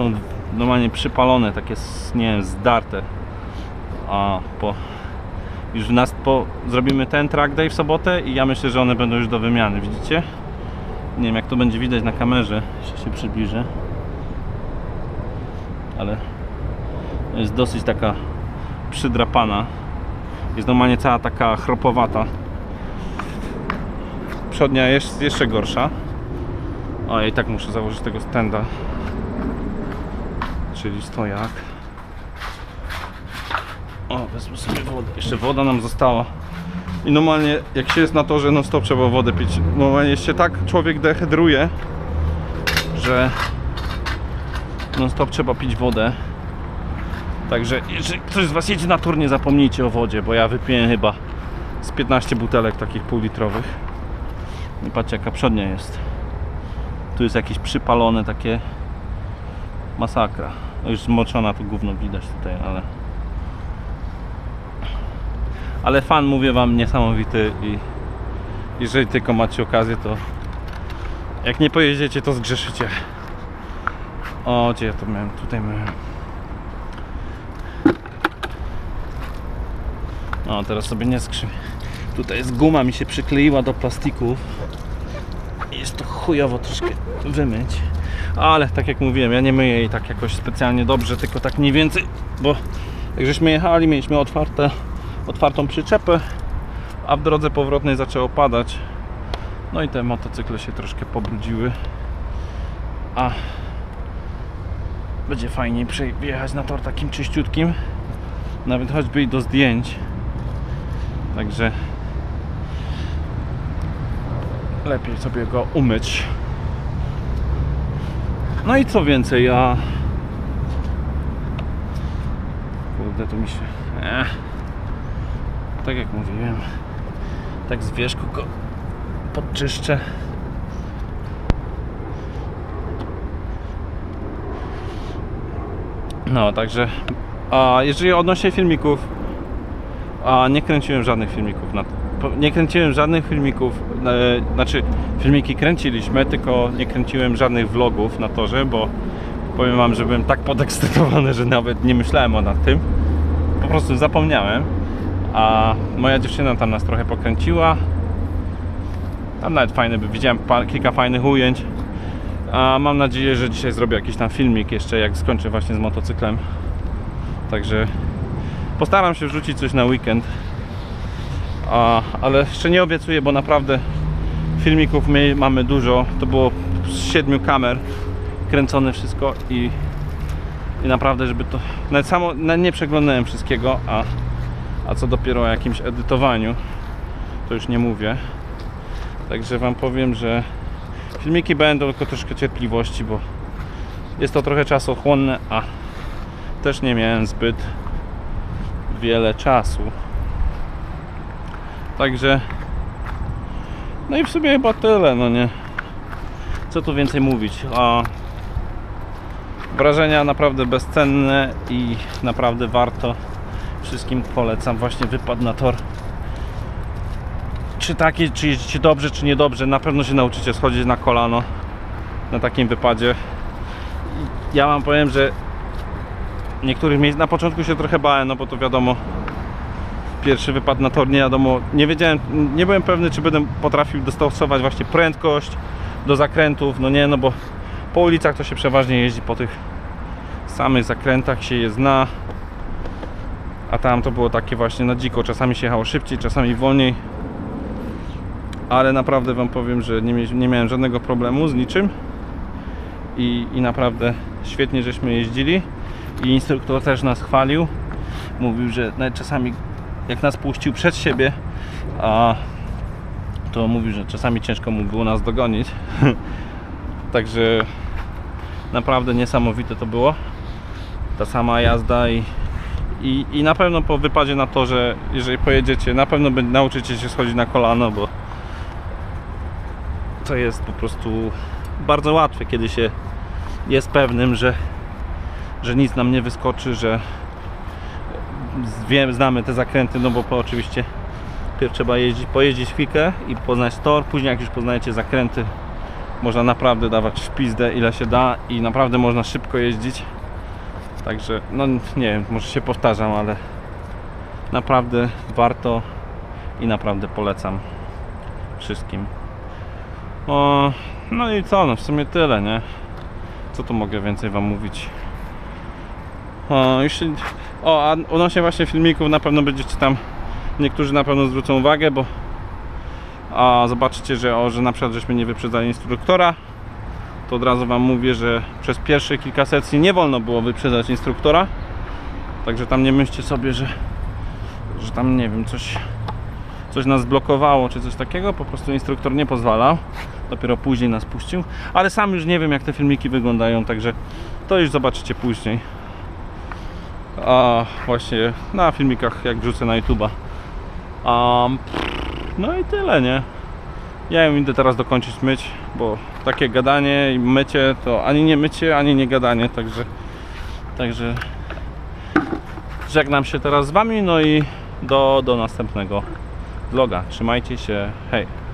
No, normalnie przypalone, takie, nie wiem, zdarte. A po... Już nas po... zrobimy ten track day w sobotę i ja myślę, że one będą już do wymiany, widzicie? Nie wiem jak to będzie widać na kamerze, jeszcze się przybliżę. Ale jest dosyć taka przydrapana. Jest normalnie cała taka chropowata. Przodnia jest jeszcze gorsza. O, i tak muszę założyć tego stenda. Czyli stojak. O, wezmę sobie wodę. Jeszcze woda nam została. I normalnie, jak się jest na torze, no stop trzeba wodę pić. Normalnie się tak człowiek dehydruje, że non stop trzeba pić wodę. Także jeżeli ktoś z Was jedzie na tor, nie zapomnijcie o wodzie, bo ja wypiłem chyba z 15 butelek takich półlitrowych. I patrzcie jaka przodnia jest. Tu jest jakieś przypalone takie masakra. No Już zmoczona to gówno widać tutaj, ale ale fan mówię wam niesamowity i jeżeli tylko macie okazję to jak nie pojedziecie to zgrzeszycie. O, gdzie ja to miałem? Tutaj miałem. O, teraz sobie nie skrzy. Tutaj jest guma mi się przykleiła do plastików. I Jest to chujowo troszkę wymyć. Ale tak jak mówiłem, ja nie myję jej tak jakoś specjalnie dobrze, tylko tak mniej więcej, bo jak żeśmy jechali, mieliśmy otwarte, otwartą przyczepę, a w drodze powrotnej zaczęło padać. No i te motocykle się troszkę pobrudziły. A będzie fajniej przejechać na tor takim czyściutkim. Nawet choćby i do zdjęć. Także lepiej sobie go umyć. No i co więcej, ja. Kurde, to mi się. Ech. Tak jak mówiłem, tak z wierzchu go podczyszczę. No, także. A jeżeli odnośnie filmików, a nie kręciłem żadnych filmików na nie kręciłem żadnych filmików, e, znaczy filmiki kręciliśmy, tylko nie kręciłem żadnych vlogów na torze, bo powiem wam, że byłem tak podekscytowany, że nawet nie myślałem o nad tym. Po prostu zapomniałem. A moja dziewczyna tam nas trochę pokręciła. Tam nawet fajne, widziałem pa- kilka fajnych ujęć. A mam nadzieję, że dzisiaj zrobię jakiś tam filmik jeszcze, jak skończę właśnie z motocyklem. Także postaram się wrzucić coś na weekend. A, ale jeszcze nie obiecuję, bo naprawdę filmików my mamy dużo. To było z siedmiu kamer kręcone wszystko i, i naprawdę, żeby to. Nawet samo nawet nie przeglądałem wszystkiego, a, a co dopiero o jakimś edytowaniu, to już nie mówię. Także Wam powiem, że filmiki będą, tylko troszkę cierpliwości, bo jest to trochę czasochłonne, a też nie miałem zbyt wiele czasu. Także no i w sumie chyba tyle, no nie. Co tu więcej mówić? A wrażenia naprawdę bezcenne i naprawdę warto. Wszystkim polecam właśnie wypad na tor. Czy taki, czy jeździcie dobrze, czy niedobrze, na pewno się nauczycie schodzić na kolano na takim wypadzie. Ja wam powiem, że niektórych miejsc na początku się trochę bałem, no bo to wiadomo, pierwszy wypad na tor nie wiadomo, nie wiedziałem, nie byłem pewny czy będę potrafił dostosować właśnie prędkość do zakrętów, no nie, no bo po ulicach to się przeważnie jeździ po tych samych zakrętach się je zna. A tam to było takie właśnie na dziko, czasami się jechało szybciej, czasami wolniej. Ale naprawdę wam powiem, że nie, nie miałem żadnego problemu z niczym. I, i naprawdę świetnie żeśmy jeździli. I instruktor też nas chwalił. Mówił, że nawet czasami jak nas puścił przed siebie, a to mówił, że czasami ciężko mu było nas dogonić. Także naprawdę niesamowite to było. Ta sama jazda i, i, i na pewno po wypadzie na torze, jeżeli pojedziecie, na pewno będzie- nauczycie się schodzić na kolano, bo to jest po prostu bardzo łatwe, kiedy się jest pewnym, że, że nic nam nie wyskoczy, że wiem, znamy te zakręty, no bo po, oczywiście pierw trzeba jeździć, pojeździć chwilkę i poznać tor, później jak już poznajecie zakręty, można naprawdę dawać w pizdę ile się da i naprawdę można szybko jeździć. Także, no nie wiem, może się powtarzam, ale naprawdę warto i naprawdę polecam wszystkim. O, no i co, no w sumie tyle, nie? Co tu mogę więcej Wam mówić? O, już o, a odnośnie właśnie filmików na pewno będziecie tam, niektórzy na pewno zwrócą uwagę, bo a zobaczycie, że, o, że na przykład żeśmy nie wyprzedzali instruktora, to od razu Wam mówię, że przez pierwsze kilka sesji nie wolno było wyprzedzać instruktora, także tam nie myślcie sobie, że, że tam nie wiem, coś, coś nas blokowało czy coś takiego, po prostu instruktor nie pozwalał, dopiero później nas puścił, ale sam już nie wiem jak te filmiki wyglądają, także to już zobaczycie później. A właśnie na filmikach jak wrzucę na YouTube'a. Um, no i tyle, nie? Ja ją idę teraz dokończyć myć, bo takie gadanie i mycie to ani nie mycie, ani nie gadanie, także także żegnam się teraz z wami, no i do, do następnego vloga. Trzymajcie się, hej!